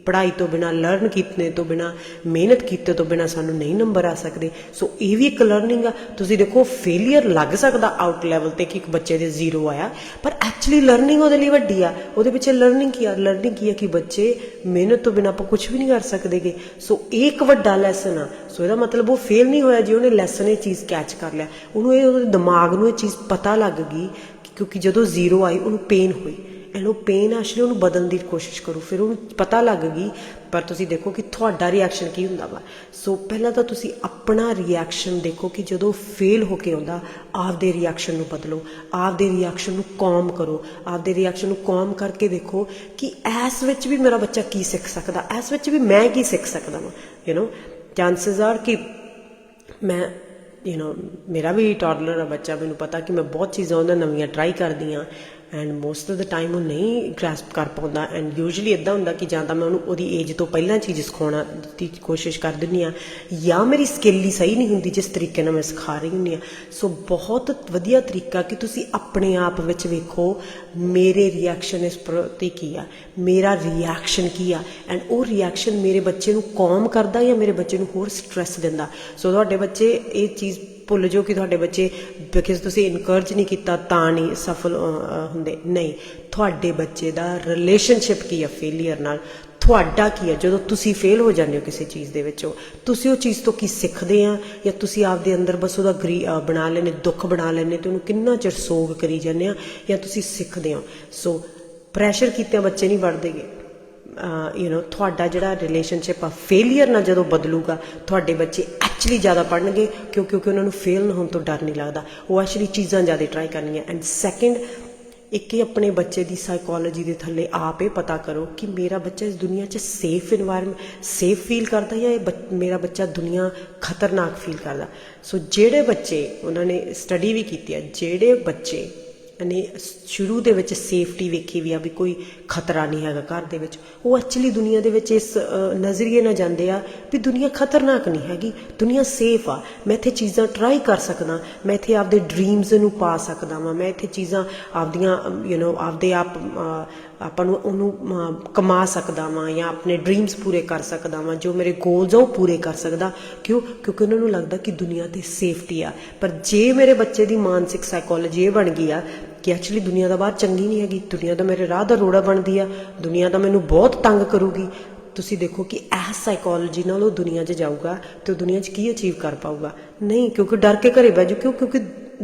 ਪੜ੍ਹਾਈ ਤੋਂ ਬਿਨਾ ਲਰਨ ਕੀਤੇ ਤੋਂ ਬਿਨਾ, ਮਿਹਨਤ ਕੀਤੇ ਤੋਂ ਬਿਨਾ ਸਾਨੂੰ ਨਹੀਂ ਨੰਬਰ ਆ ਸਕਦੇ। ਸੋ ਇਹ ਵੀ ਇੱਕ ਲਰਨਿੰਗ ਆ। ਤੁਸੀਂ ਦੇਖੋ ਫੇਲਿਅਰ ਲੱਗ ਸਕਦਾ ਆਊਟ ਲੈਵਲ ਤੇ ਕਿ ਇੱਕ ਬੱਚੇ ਦੇ ਜ਼ੀਰੋ ਆਇਆ, ਪਰ ਐਕਚੁਅਲੀ ਲਰਨਿੰਗ ਉਹਦੇ ਲਈ ਵੱਡੀ ਆ। ਉਹਦੇ ਪਿੱਛੇ ਲਰਨਿੰਗ ਕੀ ਆ? ਲਰਨਿੰਗ ਕੀ ਆ ਕਿ ਬੱਚੇ ਮਿਹਨਤ ਤੋਂ ਬਿਨਾ ਆਪਾਂ ਕੁਝ ਵੀ ਨਹੀਂ ਕਰ ਸਕਦੇਗੇ। ਸੋ ਇਹ ਇੱਕ ਵੱਡਾ ਲੈਸਨ ਆ। ਸੋ ਇਹਦਾ ਮਤਲਬ ਉਹ ਫੇਲ ਨਹੀਂ ਹੋਇਆ ਜੇ, ਉਹਨੇ ਲੈਸਨ ਇਹ ਚੀਜ਼ ਕੈਚ ਕਰ ਲਿਆ। ਉਹਨੂੰ ਇਹ, ਉਹਦੇ ਦਿਮਾਗ ਨੂੰ ਇਹ ਚੀਜ਼ ਪਤਾ ਲੱਗ ਗਈ ਕਿ ਕਿਉਂਕਿ ਜਦੋਂ ਜ਼ੀਰੋ ਆਈ, ਉਹਨੂੰ ਪੇਨ ਹੋਈ। ਐਂਡ ਉਹ ਪੇਨ ਐਕਚੁਅਲੀ ਉਹਨੂੰ ਬਦਲਣ ਦੀ ਕੋਸ਼ਿਸ਼ ਕਰੋ ਫਿਰ ਉਹਨੂੰ ਪਤਾ ਲੱਗ ਗਈ ਪਰ ਤੁਸੀਂ ਦੇਖੋ ਕਿ ਤੁਹਾਡਾ ਰਿਐਕਸ਼ਨ ਕੀ ਹੁੰਦਾ ਵਾ ਸੋ ਪਹਿਲਾਂ ਤਾਂ ਤੁਸੀਂ ਆਪਣਾ ਰਿਐਕਸ਼ਨ ਦੇਖੋ ਕਿ ਜਦੋਂ ਫੇਲ ਹੋ ਕੇ ਆਉਂਦਾ ਆਪਦੇ ਰਿਐਕਸ਼ਨ ਨੂੰ ਬਦਲੋ ਆਪਦੇ ਰਿਐਕਸ਼ਨ ਨੂੰ ਕਾਮ ਕਰੋ ਆਪਦੇ ਰਿਐਕਸ਼ਨ ਨੂੰ ਕਾਮ ਕਰਕੇ ਦੇਖੋ ਕਿ ਇਸ ਵਿੱਚ ਵੀ ਮੇਰਾ ਬੱਚਾ ਕੀ ਸਿੱਖ ਸਕਦਾ ਇਸ ਵਿੱਚ ਵੀ ਮੈਂ ਕੀ ਸਿੱਖ ਸਕਦਾ ਵਾਂ ਯੂ نو ਚਾਂਸਸ ਆਰ ਕਿ ਮੈਂ ਯੂ نو ਮੇਰਾ ਵੀ ਟੌਡਲਰ ਆ ਬੱਚਾ ਮੈਨੂੰ ਪਤਾ ਕਿ ਮੈਂ ਬਹੁਤ ਚੀਜ਼ਾਂ ਉਹਨਾਂ ਨਵੀਆਂ ਟਰਾਈ ਕਰਦੀ ਆ And most of the time ਉਹ ਨਹੀਂ ਗ੍ਰੈਸਪ ਕਰ ਪਾਉਂਦਾ। ਐਂਡ ਯੂਜੂਲੀ ਇਦਾਂ ਹੁੰਦਾ ਕਿ ਜਾਂ ਤਾਂ ਮੈਂ ਉਹਨੂੰ ਉਹਦੀ ਏਜ ਤੋਂ ਪਹਿਲਾਂ ਚੀਜ਼ ਸਿਖਾਉਣਾ ਦੀ ਕੋਸ਼ਿਸ਼ ਕਰ ਦਿੰਦੀ ਆ ਜਾਂ ਮੇਰੀ ਸਕਿੱਲ ਹੀ ਸਹੀ ਨਹੀਂ ਹੁੰਦੀ ਜਿਸ ਤਰੀਕੇ ਨਾਲ ਮੈਂ ਸਿਖਾ ਰਹੀ ਹੁੰਦੀ ਆ ਸੋ ਬਹੁਤ ਵਧੀਆ ਤਰੀਕਾ ਕਿ ਤੁਸੀਂ ਆਪਣੇ ਆਪ ਵਿੱਚ ਵੇਖੋ, ਮੇਰੇ ਰਿਐਕਸ਼ਨ ਇਸ ਪ੍ਰਤੀ ਕੀ ਆ, ਮੇਰਾ ਰਿਐਕਸ਼ਨ ਕੀ ਆ। ਐਂਡ ਉਹ ਰਿਐਕਸ਼ਨ ਮੇਰੇ ਬੱਚੇ ਨੂੰ ਕੌਮ ਕਰਦਾ ਜਾਂ ਮੇਰੇ ਬੱਚੇ ਨੂੰ ਹੋਰ ਸਟ੍ਰੈਸ ਦਿੰਦਾ। ਸੋ ਤੁਹਾਡੇ ਬੱਚੇ ਇਹ ਚੀਜ਼ ਭੁੱਲ ਜਾਓ ਕਿ ਤੁਹਾਡੇ ਬੱਚੇ ਬਿਕਾਜ਼ ਤੁਸੀਂ ਇਨਕਰੇਜ ਨਹੀਂ ਕੀਤਾ ਤਾਂ ਨਹੀਂ ਸਫਲ ਹੁੰਦੇ। ਨਹੀਂ, ਤੁਹਾਡੇ ਬੱਚੇ ਦਾ ਰਿਲੇਸ਼ਨਸ਼ਿਪ ਕੀ ਆ ਫੇਲਿਅਰ ਨਾਲ? ਤੁਹਾਡਾ ਕੀ ਹੈ ਜਦੋਂ ਤੁਸੀਂ ਫੇਲ ਹੋ ਜਾਂਦੇ ਹੋ ਕਿਸੇ ਚੀਜ਼ ਦੇ ਵਿੱਚੋਂ, ਤੁਸੀਂ ਉਹ ਚੀਜ਼ ਤੋਂ ਕੀ ਸਿੱਖਦੇ ਆ? ਜਾਂ ਤੁਸੀਂ ਆਪਦੇ ਅੰਦਰ ਬਸ ਉਹਦਾ ਗਰੀ ਬਣਾ ਲੈਨੇ ਦੁੱਖ ਬਣਾ ਲੈਨੇ ਤੇ ਉਹਨੂੰ ਕਿੰਨਾ ਚਿਰ ਸੋਗ ਕਰੀ ਜਾਂਦੇ ਆ? ਜਾਂ ਤੁਸੀਂ ਸਿੱਖਦੇ ਹੋ? ਸੋ ਪ੍ਰੈਸ਼ਰ ਕੀਤੇ ਬੱਚੇ ਨਹੀਂ ਵੜਦੇਗੇ ਯੂ نو ਤੁਹਾਡਾ ਜਿਹੜਾ ਰਿਲੇਸ਼ਨਸ਼ਿਪ ਆ ਫੇਲਿਅਰ ਨਾਲ ਜਦੋਂ ਬਦਲੂਗਾ, ਤੁਹਾਡੇ ਬੱਚੇ ਐਕਚੁਅਲੀ ਜ਼ਿਆਦਾ ਪੜਨਗੇ ਕਿਉਂ ਕਿਉਂਕਿ ਉਹਨਾਂ ਨੂੰ ਫੇਲ ਨਾ ਹੋਣ ਤੋਂ ਡਰ ਨਹੀਂ ਲੱਗਦਾ। ਉਹ ਐਕਚੁਅਲੀ ਚੀਜ਼ਾਂ ਜ਼ਿਆਦਾ ਟਰਾਈ ਕਰਨੀਆਂ। ਐਂਡ ਸੈਕਿੰਡ ਇੱਕ ਇਹ ਆਪਣੇ ਬੱਚੇ ਦੀ ਸਾਈਕੋਲੋਜੀ ਦੇ ਥੱਲੇ ਆਪ ਇਹ ਪਤਾ ਕਰੋ ਕਿ ਮੇਰਾ ਬੱਚਾ ਇਸ ਦੁਨੀਆ 'ਚ ਸੇਫ এনवायरमेंट ਸੇਫ ਫੀਲ ਕਰਦਾ ਜਾਂ ਇਹ ਮੇਰਾ ਬੱਚਾ ਦੁਨੀਆ ਖਤਰਨਾਕ ਫੀਲ ਕਰਦਾ। ਸੋ ਜਿਹੜੇ ਬੱਚੇ, ਉਹਨਾਂ ਨੇ ਸਟੱਡੀ ਵੀ ਕੀਤੀ ਹੈ ਜਿਹੜੇ ਬੱਚੇ ਨੇ ਸ਼ੁਰੂ ਦੇ ਵਿੱਚ ਸੇਫਟੀ ਵੇਖੀ ਵੀ ਆ ਵੀ ਕੋਈ ਖਤਰਾ ਨਹੀਂ ਹੈਗਾ ਘਰ ਦੇ ਵਿੱਚ। ਉਹ ਐਕਚੁਅਲੀ ਦੁਨੀਆ ਦੇ ਵਿੱਚ ਇਸ ਨਜ਼ਰੀਏ ਨਾਲ ਜਾਂਦੇ ਆ ਵੀ ਦੁਨੀਆ ਖਤਰਨਾਕ ਨਹੀਂ ਹੈਗੀ, ਦੁਨੀਆ ਸੇਫ ਆ। ਮੈਂ ਇੱਥੇ ਚੀਜ਼ਾਂ ਟਰਾਈ ਕਰ ਸਕਦਾ, ਮੈਂ ਇੱਥੇ ਆਪਦੇ ਡ੍ਰੀਮਸ ਨੂੰ ਪਾ ਸਕਦਾ ਵਾਂ, ਮੈਂ ਇੱਥੇ ਚੀਜ਼ਾਂ ਆਪਦੀਆਂ ਯੂ نو ਆਪਦੇ ਆਪ ਆਪਾਂ ਨੂੰ ਉਹਨੂੰ ਕਮਾ ਸਕਦਾ ਵਾਂ ਜਾਂ ਆਪਣੇ ਡ੍ਰੀਮਸ ਪੂਰੇ ਕਰ ਸਕਦਾ ਵਾਂ, ਜੋ ਮੇਰੇ ਗੋਲਸ ਆ ਉਹ ਪੂਰੇ ਕਰ ਸਕਦਾ। ਕਿਉਂ? ਕਿਉਂਕਿ ਉਹਨਾਂ ਨੂੰ ਲੱਗਦਾ ਕਿ ਦੁਨੀਆ ਤੇ ਸੇਫਟੀ ਆ। ਪਰ ਜੇ ਮੇਰੇ ਬੱਚੇ ਦੀ ਮਾਨਸਿਕ ਸਾਈਕੋਲੋਜੀ ਇਹ ਬਣ ਗਈ ਆ ਕਿ ਐਕਚੁਅਲੀ ਦੁਨੀਆ ਦਾ ਬਾਹਰ ਚੰਗੀ ਨਹੀਂ ਹੈਗੀ, ਦੁਨੀਆ ਦਾ ਮੇਰੇ ਰਾਹ ਦਾ ਰੋੜਾ ਬਣਦੀ ਆ, ਦੁਨੀਆ ਦਾ ਮੈਨੂੰ ਬਹੁਤ ਤੰਗ ਕਰੂਗੀ। ਤੁਸੀਂ ਦੇਖੋ ਕਿ ਇਹ ਸਾਈਕੋਲੋਜੀ ਨਾਲ ਉਹ ਦੁਨੀਆ 'ਚ ਜਾਊਗਾ ਤੇ ਉਹ ਦੁਨੀਆ 'ਚ ਕੀ ਅਚੀਵ ਕਰ ਪਾਊਗਾ। ਨਹੀਂ, ਕਿਉਂਕਿ ਡਰ ਕੇ ਘਰੇ ਬਹਿ ਜੂ ਕਿਉਂ, ਕਿਉਂਕਿ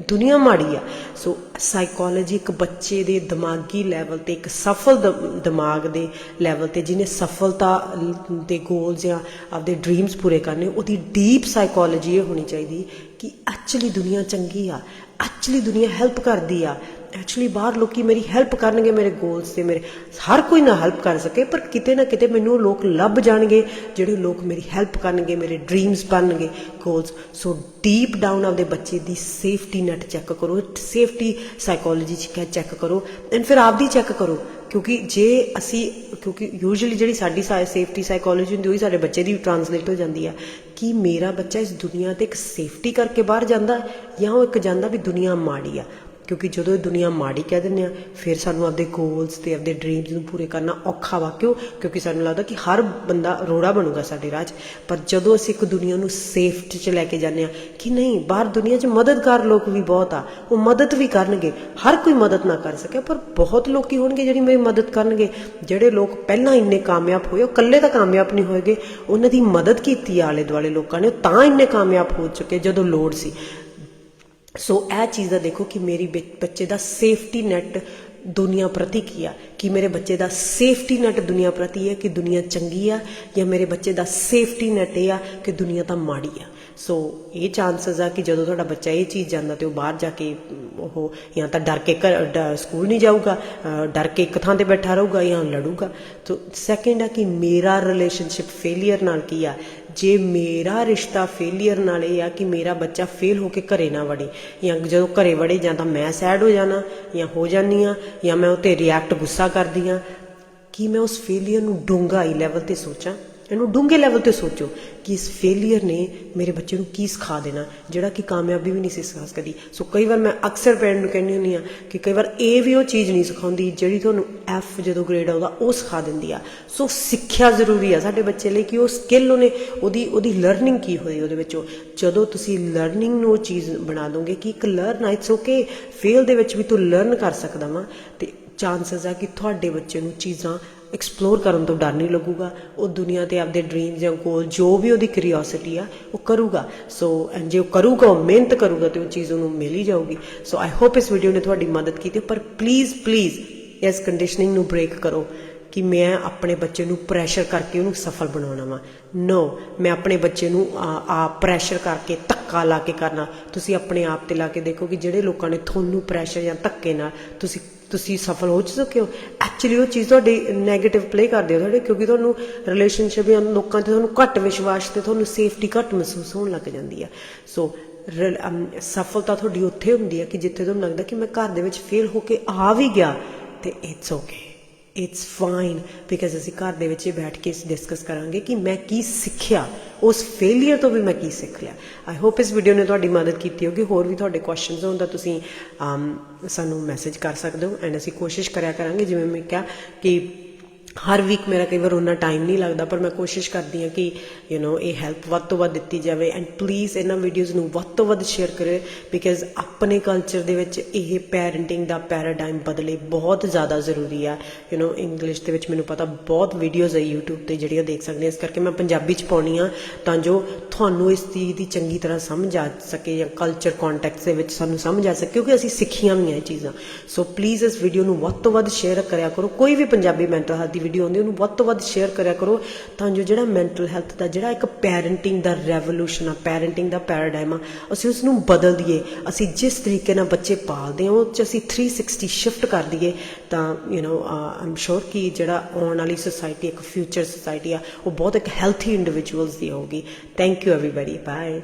ਦੁਨੀਆ ਮਾੜੀ ਆ। ਸੋ ਸਾਈਕੋਲੋਜੀ ਇੱਕ ਬੱਚੇ ਦੇ ਦਿਮਾਗੀ ਲੈਵਲ ਤੇ, ਇੱਕ ਸਫਲ ਦ- ਦਿਮਾਗ ਦੇ ਲੈਵਲ ਤੇ, ਜਿਹਨੇ ਸਫਲਤਾ ਦੇ ਗੋਲਸ ਜਾਂ ਆਪਦੇ ਡ੍ਰੀਮਸ ਪੂਰੇ ਕਰਨੇ, ਉਹਦੀ ਡੀਪ ਸਾਈਕੋਲੋਜੀ ਇਹ ਹੋਣੀ ਚਾਹੀਦੀ ਕਿ ਐਕਚੁਅਲੀ ਦੁਨੀਆ ਚੰਗੀ ਆ ਐਕਚੁਅਲੀ ਦੁਨੀਆ ਹੈਲਪ ਕਰਦੀ ਆ। ਐਕਚੁਅਲੀ ਬਾਹਰ ਲੋਕੀ ਮੇਰੀ ਹੈਲਪ ਕਰਨਗੇ, ਮੇਰੇ ਗੋਲਸ ਤੇ, ਮੇਰੇ ਹਰ ਕੋਈ ਨਾ ਹੈਲਪ ਕਰ ਸਕੇ, ਪਰ ਕਿਤੇ ਨਾ ਕਿਤੇ ਮੈਨੂੰ ਉਹ ਲੋਕ ਲੱਭ ਜਾਣਗੇ, ਜਿਹੜੇ ਲੋਕ ਮੇਰੀ ਹੈਲਪ ਕਰਨਗੇ, ਮੇਰੇ ਡ੍ਰੀਮਸ ਬਣਨਗੇ ਗੋਲਸ ਸੋ ਡੀਪ ਡਾਊਨ ਆਪਦੇ ਬੱਚੇ ਦੀ ਸੇਫਟੀ ਨੈਟ ਚੈੱਕ ਕਰੋ ਸੇਫਟੀ ਸਾਈਕੋਲੋਜੀ ਚੈੱਕ ਕਰੋ ਐਂਡ ਫਿਰ ਆਪਦੀ ਚੈੱਕ ਕਰੋ, ਕਿਉਂਕਿ ਜੇ ਅਸੀਂ, ਕਿਉਂਕਿ ਯੂਜੂਅਲੀ ਜਿਹੜੀ ਸਾਡੀ ਸੇਫਟੀ ਸਾਈਕੋਲੋਜੀ ਹੁੰਦੀ, ਉਹੀ ਸਾਡੇ ਬੱਚੇ ਦੀ ਟ੍ਰਾਂਸਲੇਟ ਹੋ ਜਾਂਦੀ ਹੈ ਕਿ ਮੇਰਾ ਬੱਚਾ ਇਸ ਦੁਨੀਆ ਤੇ ਇੱਕ ਸੇਫਟੀ ਕਰਕੇ ਬਾਹਰ ਜਾਂਦਾ, ਜਾਂ ਉਹ ਇੱਕ ਜਾਂਦਾ ਵੀ ਦੁਨੀਆ ਮਾੜੀ ਆ। ਕਿਉਂਕਿ ਜਦੋਂ ਇਹ ਦੁਨੀਆ ਮਾੜੀ ਕਹਿ ਦਿੰਦੇ ਆ, ਫਿਰ ਸਾਨੂੰ ਆਪਦੇ ਗੋਲਸ ਤੇ ਆਪਦੇ ਡ੍ਰੀਮਸ ਨੂੰ ਪੂਰੇ ਕਰਨਾ ਔਖਾ ਵਾ। ਕਿਉਂ? ਕਿਉਂਕਿ ਸਾਨੂੰ ਲੱਗਦਾ ਕਿ ਹਰ ਬੰਦਾ ਰੋੜਾ ਬਣੂਗਾ ਸਾਡੇ ਰਾਹ 'ਚ। ਪਰ ਜਦੋਂ ਅਸੀਂ ਇੱਕ ਦੁਨੀਆ ਨੂੰ ਸੇਫਟੀ 'ਚ ਲੈ ਕੇ ਜਾਂਦੇ ਆ ਕਿ ਨਹੀਂ, ਬਾਹਰ ਦੁਨੀਆ 'ਚ ਮਦਦਗਾਰ ਲੋਕ ਵੀ ਬਹੁਤ ਆ, ਉਹ ਮਦਦ ਵੀ ਕਰਨਗੇ। ਹਰ ਕੋਈ ਮਦਦ ਨਾ ਕਰ ਸਕੇ, ਪਰ ਬਹੁਤ ਲੋਕੀ ਹੋਣਗੇ ਜਿਹੜੀ ਮੇਰੀ ਮਦਦ ਕਰਨਗੇ। ਜਿਹੜੇ ਲੋਕ ਪਹਿਲਾਂ ਇੰਨੇ ਕਾਮਯਾਬ ਹੋਏ, ਉਹ ਇਕੱਲੇ ਤਾਂ ਕਾਮਯਾਬ ਨਹੀਂ ਹੋਏਗੇ। ਉਹਨਾਂ ਦੀ ਮਦਦ ਕੀਤੀ ਆਲੇ ਦੁਆਲੇ ਲੋਕਾਂ ਨੇ, ਉਹ ਤਾਂ ਇੰਨੇ ਕਾਮਯਾਬ ਹੋ ਚੁੱਕੇ ਜਦੋਂ ਲੋੜ ਸੀ। ਸੋ ਇਹ ਚੀਜ਼ ਦਾ ਦੇਖੋ ਕਿ ਮੇਰੀ ਬੱਚ- ਬੱਚੇ ਦਾ ਸੇਫਟੀ ਨੈਟ ਦੁਨੀਆ ਪ੍ਰਤੀ ਕੀ ਆ? ਕਿ ਮੇਰੇ ਬੱਚੇ ਦਾ ਸੇਫਟੀ ਨੈਟ ਦੁਨੀਆ ਪ੍ਰਤੀ ਹੈ ਕਿ ਦੁਨੀਆ ਚੰਗੀ ਆ? ਜਾਂ ਮੇਰੇ ਬੱਚੇ ਦਾ ਸੇਫਟੀ ਨੈਟ ਇਹ ਆ ਕਿ ਦੁਨੀਆ ਤਾਂ ਮਾੜੀ ਆ? ਸੋ ਇਹ ਚਾਂਸਸ ਆ ਕਿ ਜਦੋਂ ਤੁਹਾਡਾ ਬੱਚਾ ਇਹ ਚੀਜ਼ ਜਾਂਦਾ ਤੇ ਉਹ ਬਾਹਰ ਜਾ ਕੇ ਉਹ ਜਾਂ ਤਾਂ ਡਰ ਕੇ ਘਰ, ਡ- ਸਕੂਲ ਨਹੀਂ ਜਾਊਗਾ ਡਰ ਕੇ ਇੱਕ ਥਾਂ ਤੇ ਬੈਠਾ ਰਹੂਗਾ ਜਾਂ ਲੜੂਗਾ। ਸੋ ਸੈਕਿੰਡ ਆ ਕਿ ਮੇਰਾ ਰਿਲੇਸ਼ਨਸ਼ਿਪ ਫੇਲਿਅਰ ਨਾਲ ਕੀ ਆ? ਜੇ ਮੇਰਾ ਰਿਸ਼ਤਾ ਫੇਲਿਅਰ ਨਾਲ ਇਹ ਆ ਕਿ ਮੇਰਾ ਬੱਚਾ ਫੇਲ ਹੋ ਕੇ ਘਰੇ ਨਾ ਵੜੇ, ਜਾਂ ਜਦੋਂ ਘਰੇ ਵੜੇ ਜਾਂ ਤਾਂ ਮੈਂ ਸੈਡ ਹੋ ਜਾਣਾ, ਜਾਂ ਹੋ ਜਾਨੀ ਆ ਜਾਂ ਮੈਂ ਉਹ ਤੇ ਰਿਐਕਟ ਗੁੱਸਾ ਕਰਦੀ ਆ ਕਿ ਮੈਂ ਉਸ ਫੇਲਿਅਰ ਨੂੰ ਡੂੰਘਾਈ ਲੈਵਲ ਤੇ ਸੋਚਾਂ? ਇਹਨੂੰ ਡੂੰਘੇ ਲੈਵਲ ਤੇ ਸੋਚੋ ਕਿ ਇਸ ਫੇਲਿਅਰ ਨੇ ਮੇਰੇ ਬੱਚੇ ਨੂੰ ਕੀ ਸਿਖਾ ਦੇਣਾ, ਜਿਹੜਾ ਕਿ ਕਾਮਯਾਬੀ ਵੀ ਨਹੀਂ ਸੀ ਸਿਖਾ ਸਕਦੀ। ਸੋ ਕਈ ਵਾਰ ਮੈਂ ਅਕਸਰ ਪੈਰੈਂਟ ਨੂੰ ਕਹਿੰਦੀ ਹੁੰਦੀ ਆ ਕਿ ਕਈ ਵਾਰ ਇਹ ਵੀ ਉਹ ਚੀਜ਼ ਨਹੀਂ ਸਿਖਾਉਂਦੀ ਜਿਹੜੀ ਤੁਹਾਨੂੰ ਐਫ ਜਦੋਂ ਗ੍ਰੇਡ ਆਉਂਦਾ ਉਹ ਸਿਖਾ ਦਿੰਦੀ ਆ। ਸੋ ਸਿੱਖਿਆ ਜ਼ਰੂਰੀ ਆ ਸਾਡੇ ਬੱਚੇ ਲਈ ਕਿ ਉਹ ਸਕਿੱਲ ਉਹਨੇ ਉਹਦੀ ਉਹਦੀ ਲਰਨਿੰਗ ਕੀ ਹੋਈ ਉਹਦੇ ਵਿੱਚੋਂ। ਜਦੋਂ ਤੁਸੀਂ ਲਰਨਿੰਗ ਨੂੰ ਉਹ ਚੀਜ਼ ਬਣਾ ਦੋਗੇ ਕਿ ਇੱਕ ਲਰਨ ਆ ਇਟਸ ਓਕੇ ਫੇਲ ਦੇ ਵਿੱਚ ਵੀ ਤੂੰ ਲਰਨ ਕਰ ਸਕਦਾ ਵਾਂ, ਤੇ ਚਾਂਸਸ ਆ ਕਿ ਤੁਹਾਡੇ ਬੱਚੇ ਨੂੰ ਚੀਜ਼ਾਂ ਐਕਸਪਲੋਰ ਕਰਨ ਤੋਂ ਡਰ ਨਹੀਂ ਲੱਗੂਗਾ। ਉਹ ਦੁਨੀਆ ਤੇ ਆਪਦੇ ਡ੍ਰੀਮਸ ਜਾਂ ਗੋਲ ਜੋ ਵੀ ਉਹਦੀ ਕਿਉਰਿਓਸਿਟੀ ਆ, ਉਹ ਕਰੂਗਾ। ਸੋ ਐਂਡ ਜੇ ਉਹ ਕਰੂਗਾ, ਉਹ ਮਿਹਨਤ ਕਰੂਗਾ, ਤੇ ਉਹ ਚੀਜ਼ ਉਹਨੂੰ ਮਿਲ ਹੀ ਜਾਊਗੀ। ਸੋ ਆਈ ਹੋਪ ਇਸ ਵੀਡੀਓ ਨੇ ਤੁਹਾਡੀ ਮਦਦ ਕੀਤੀ, ਪਰ ਪਲੀਜ਼ ਪਲੀਜ਼ ਇਸ ਕੰਡੀਸ਼ਨਿੰਗ ਨੂੰ ਬ੍ਰੇਕ ਕਰੋ ਕਿ ਮੈਂ ਆਪਣੇ ਬੱਚੇ ਨੂੰ ਪ੍ਰੈਸ਼ਰ ਕਰਕੇ ਉਹਨੂੰ ਸਫਲ ਬਣਾਉਣਾ ਵਾ। ਨੋ ਮੈਂ ਆਪਣੇ ਬੱਚੇ ਨੂੰ ਆ ਪ੍ਰੈਸ਼ਰ ਕਰਕੇ ਧੱਕਾ ਲਾ ਕੇ ਕਰਨਾ। ਤੁਸੀਂ ਆਪਣੇ ਆਪ ਤੇ ਲਾ ਕੇ ਦੇਖੋ ਕਿ ਜਿਹੜੇ ਲੋਕਾਂ ਨੇ ਤੁਹਾਨੂੰ ਪ੍ਰੈਸ਼ਰ ਜਾਂ ਧੱਕੇ ਨਾਲ ਤੁਸੀਂ ਤੁਸੀਂ ਸਫਲ ਹੋ ਚੁੱਕੇ ਹੋ। ਐਕਚੁਅਲੀ ਉਹ ਚੀਜ਼ ਤੁਹਾਡੀ 네ਗੇਟਿਵ ਪਲੇ ਕਰਦੇ ਹੋ ਤੁਹਾਡੇ, ਕਿਉਂਕਿ ਤੁਹਾਨੂੰ ਰਿਲੇਸ਼ਨਸ਼ਿਪ ਜਾਂ ਲੋਕਾਂ ਤੇ ਤੁਹਾਨੂੰ ਘੱਟ ਵਿਸ਼ਵਾਸ ਤੇ ਤੁਹਾਨੂੰ ਸੇਫਟੀ ਘੱਟ ਮਹਿਸੂਸ ਹੋਣ ਲੱਗ ਜਾਂਦੀ ਆ। ਸੋ ਰਿਲ- ਸਫਲਤਾ ਤੁਹਾਡੀ ਉੱਥੇ ਹੁੰਦੀ ਹੈ ਕਿ ਜਿੱਥੇ ਤੁਹਾਨੂੰ ਲੱਗਦਾ ਕਿ ਮੈਂ ਘਰ ਦੇ ਵਿੱਚ ਫੇਲ ਹੋ ਕੇ ਆ ਵੀ ਗਿਆ ਤੇ it's okay it's fine because ਅਸੀਂ ਘਰ ਦੇ ਵਿੱਚ ਬੈਠ ਕੇ ਡਿਸਕਸ ਕਰਾਂਗੇ ਕਿ ਮੈਂ ਕੀ ਸਿੱਖਿਆ, ਉਸ ਫੇਲਿਅਰ ਤੋਂ ਵੀ ਮੈਂ ਕੀ ਸਿੱਖ ਲਿਆ। ਆਈ ਹੋਪ ਇਸ ਵੀਡੀਓ ਨੇ ਤੁਹਾਡੀ ਮਦਦ ਕੀਤੀ ਹੋਗੀ ਹੋਰ ਵੀ ਤੁਹਾਡੇ ਕੁਐਸਚਨਸ ਹੋਣ ਤਾਂ ਤੁਸੀਂ ਸਾਨੂੰ ਮੈਸੇਜ ਕਰ ਸਕਦੇ ਹੋ ਐਂਡ ਅਸੀਂ ਕੋਸ਼ਿਸ਼ ਕਰਿਆ ਕਰਾਂਗੇ, ਜਿਵੇਂ ਮੈਂ ਕਿਹਾ ਕਿ ਹਰ ਵੀਕ ਮੇਰਾ ਕਈ ਵਾਰ ਉਹਨਾਂ ਟਾਈਮ ਨਹੀਂ ਲੱਗਦਾ ਪਰ ਮੈਂ ਕੋਸ਼ਿਸ਼ ਕਰਦੀ ਹਾਂ ਕਿ ਯੂ نو ਇਹ ਹੈਲਪ ਵੱਧ ਤੋਂ ਵੱਧ ਦਿੱਤੀ ਜਾਵੇ ਐਂਡ ਪਲੀਜ਼ ਇਹਨਾਂ ਵੀਡੀਓਜ਼ ਨੂੰ ਵੱਧ ਤੋਂ ਵੱਧ ਸ਼ੇਅਰ ਕਰੇ ਬਿਕਾਜ਼ ਆਪਣੇ ਕਲਚਰ ਦੇ ਵਿੱਚ ਇਹ ਪੈਰੈਂਟਿੰਗ ਦਾ ਪੈਰਾਡਾਈਮ ਬਦਲੇ ਬਹੁਤ ਜ਼ਿਆਦਾ ਜ਼ਰੂਰੀ ਆ ਯੂ نو ਇੰਗਲਿਸ਼ ਦੇ ਵਿੱਚ ਮੈਨੂੰ ਪਤਾ ਬਹੁਤ ਵੀਡੀਓਜ਼ ਹੈ YouTube ਤੇ ਜਿਹੜੀਆਂ ਦੇਖ ਸਕਦੇ ਆ ਇਸ ਕਰਕੇ ਮੈਂ ਪੰਜਾਬੀ ਚ ਪਾਉਣੀ ਆ ਤਾਂ ਜੋ ਤੁਹਾਨੂੰ ਇਸ ਚੀਜ਼ ਦੀ ਚੰਗੀ ਤਰ੍ਹਾਂ ਸਮਝ ਆ ਸਕੇ ਜਾਂ ਕਲਚਰ ਕੰਟੈਕਸਟ ਦੇ ਵਿੱਚ ਸਾਨੂੰ ਸਮਝ ਆ ਸਕੇ ਕਿਉਂਕਿ ਅਸੀਂ ਸਿੱਖੀਆਂ ਵੀ ਇਹ ਚੀਜ਼ਾਂ ਸੋ ਪਲੀਜ਼ ਇਸ ਵੀਡੀਓ ਨੂੰ ਵੱਧ ਤੋਂ ਵੱਧ ਸ਼ੇਅਰ ਕਰਿਆ ਕਰੋ ਕੋਈ ਵੀ ਪੰਜਾਬੀ ਮੈਂਟਲ ਹੈਲਥ ਦੀ ਵੀਡੀਓ ਆਉਂਦੀ ਉਹਨੂੰ ਵੱਧ ਤੋਂ ਵੱਧ ਸ਼ੇਅਰ ਕਰਿਆ ਕਰੋ ਤਾਂ ਜੋ ਜਿਹੜਾ ਮੈਂਟਲ ਹੈਲਥ ਦਾ, ਜਿਹੜਾ ਇੱਕ ਪੈਰੈਂਟਿੰਗ ਦਾ ਰੈਵੋਲੂਸ਼ਨ ਆ ਪੈਰੈਂਟਿੰਗ ਦਾ ਪੈਰਾਡਾਈਮ ਆ, ਅਸੀਂ ਉਸ ਨੂੰ ਬਦਲ ਦਈਏ। ਅਸੀਂ ਜਿਸ ਤਰੀਕੇ ਨਾਲ ਬੱਚੇ ਪਾਲਦੇ ਹਾਂ, ਉਹ ਚ ਅਸੀਂ 360 ਸ਼ਿਫਟ ਕਰ ਦਈਏ, ਤਾਂ ਯੂ نو ਆਮ ਸ਼ੋਰ ਕਿ ਜਿਹੜਾ ਆਉਣ ਵਾਲੀ ਸੋਸਾਇਟੀ ਇੱਕ ਫਿਊਚਰ ਸੋਸਾਇਟੀ ਆ, ਉਹ ਬਹੁਤ ਇੱਕ ਹੈਲਥੀ ਇੰਡੀਵਿਜੂਅਲਸ ਦੀ ਹੋਊਗੀ। Thank you everybody bye